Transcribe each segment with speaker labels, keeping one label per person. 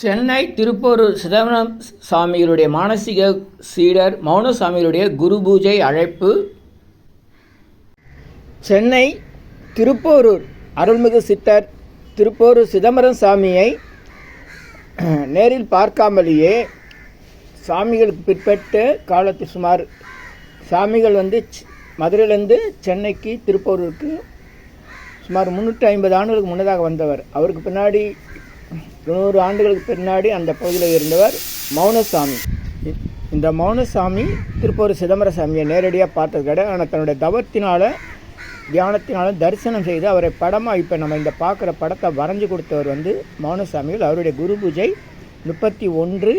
Speaker 1: சென்னை திருப்போரூர் சிதம்பரம் சாமிகளுடைய மானசீக சீடர் மௌனசாமிகளுடைய குரு பூஜை அழைப்பு. சென்னை திருப்போரூர் அருள்மிகு சித்தர் திருப்போரூர் சிதம்பரம் சாமியை நேரில் பார்க்காமலேயே சாமிகளுக்கு பிற்பட்ட காலத்து சுமார் சாமிகள் வந்து மதுரையிலேருந்து சென்னைக்கு திருப்போரூருக்கு சுமார் முந்நூற்றி ஐம்பது ஆண்டுகளுக்கு முன்னதாக வந்தவர். அவருக்கு பின்னாடி நூறு ஆண்டுகளுக்கு பின்னாடி அந்த பகுதியில் இருந்தவர் மௌனசாமி. இந்த மௌனசாமி திருப்பூர் சிதம்பர சாமியை நேரடியாக பார்த்தது கிடையாது. ஆனால் தன்னுடைய தவத்தினால தியானத்தினாலும் தரிசனம் செய்து அவரை படமாக இப்போ நம்ம இந்த பார்க்குற படத்தை வரைஞ்சி கொடுத்தவர் வந்து மௌனசாமிகள். அவருடைய குரு பூஜை முப்பத்தி ஒன்று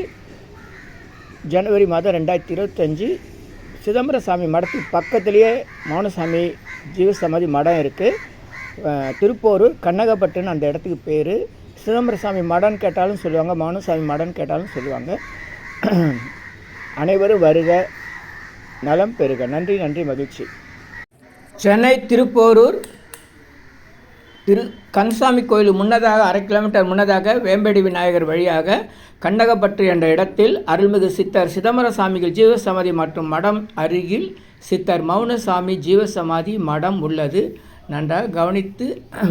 Speaker 1: ஜனவரி மாதம் ரெண்டாயிரத்தி இருபத்தஞ்சி. சிதம்பர சாமி மடத்துக்கு பக்கத்துலேயே மௌனசாமி ஜீவசமாதி மடம் இருக்குது திருப்போரூர் கண்ணகப்பட்டுன்னு அந்த இடத்துக்கு பேர். சிதம்பர சாமி மடன் கேட்டாலும் சொல்லுவாங்க மௌனசாமி மடன் கேட்டாலும் சொல்லுவாங்க. அனைவரும் வருக நலம் பெறுக. நன்றி நன்றி மகிழ்ச்சி. சென்னை திருப்போரூர் திரு கன்சாமி கோயில் முன்னதாக அரை கிலோமீட்டர் முன்னதாக வேம்பேடி விநாயகர் வழியாக கண்டகப்பற்று என்ற இடத்தில் அருள்மிகு சித்தர் சிதம்பர சாமிகள் ஜீவசமாதி மற்றும் மடம் அருகில் சித்தர் மௌனசாமி ஜீவசமாதி மடம் உள்ளது. நன்றாக கவனித்து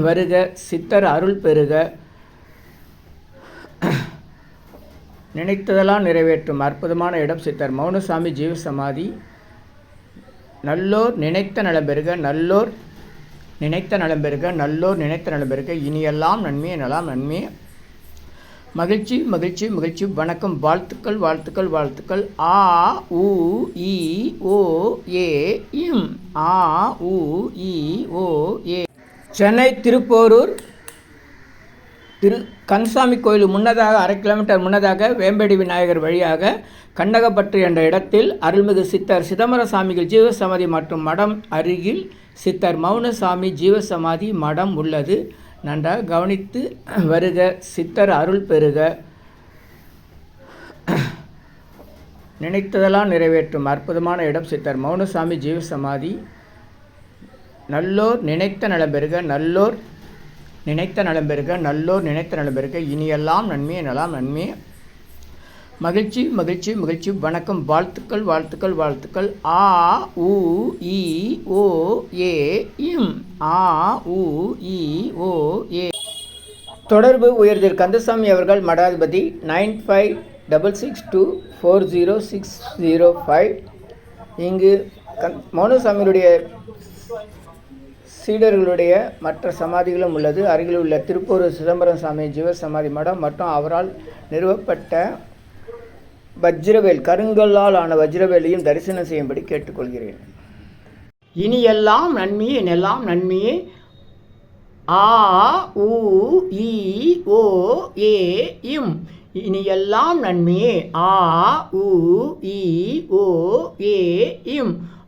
Speaker 1: வருக சித்தர் அருள் பெறுக. நினைத்ததெல்லாம் நிறைவேற்றும். அற்புதமான இடம் சித்தர் மௌனசாமி ஜீவசமாதி நல்லோர் நினைத்த நலம் பெறுக நல்லோர் நினைத்த நலம் பெறுக நல்லோர் நினைத்த நலம் பெறுக இனியெல்லாம் நன்மையே நலாம் நன்மையே. மகிழ்ச்சி மகிழ்ச்சி மகிழ்ச்சி. வணக்கம். வாழ்த்துக்கள் வாழ்த்துக்கள் வாழ்த்துக்கள். ஆ உ இ ஓ ஏ இம். ஆ உ இ ஓ ஏ. சென்னை திருப்போரூர். திரு கந்தசாமி கோயில் முன்னதாக அரை கிலோமீட்டர் முன்னதாக வேம்படி விநாயகர் வழியாக கண்டகப்பட்டு என்ற இடத்தில் அருள்மிகு சித்தர் சிதம்பர சாமிகள் ஜீவசமாதி மற்றும் மடம் அருகில் சித்தர் மௌனசாமி ஜீவசமாதி மடம் உள்ளது. நன்றாக கவனித்து வருக சித்தர் அருள் பெறுக. நினைத்ததெல்லாம் நிறைவேற்றும். அற்புதமான இடம் சித்தர் மௌனசாமி ஜீவசமாதி. நல்லோர் நினைத்த நலம் பெறுக. நல்லோர் நினைத்த நலம்பெருக நல்லோர் நினைத்த நலம் இனியெல்லாம் நன்மையே நலாம் நன்மையே மகிழ்ச்சி மகிழ்ச்சி மகிழ்ச்சி வணக்கம் வாழ்த்துக்கள் வாழ்த்துக்கள் வாழ்த்துக்கள். ஆ உ இ ஓ ஏ இம். ஆ உ இ ஓ ஏ. தொடர்பு உயர்திரு கந்தசாமி அவர்கள் மடாதிபதி nine five double six two four zero six zero five. இங்கு கந் மௌனசாமியுடைய சீடர்களுடைய மற்ற சமாதிகளும் உள்ளது. அருகில் உள்ள திருப்பூர் சிதம்பரம் சாமி ஜீவசமாதி மடம் மற்றும் அவரால் நிறுவப்பட்ட வஜ்ரவேல் கருங்கல்லால் ஆன வஜ்ரவேலையும் தரிசனம் செய்யும்படி கேட்டுக்கொள்கிறேன். இனி எல்லாம் நன்மையே எல்லாம் நன்மையே. ஆ உ இ ஓ ஏ இம். இனி எல்லாம் நன்மையே. ஆ உ இ ஓ ஏ இம்.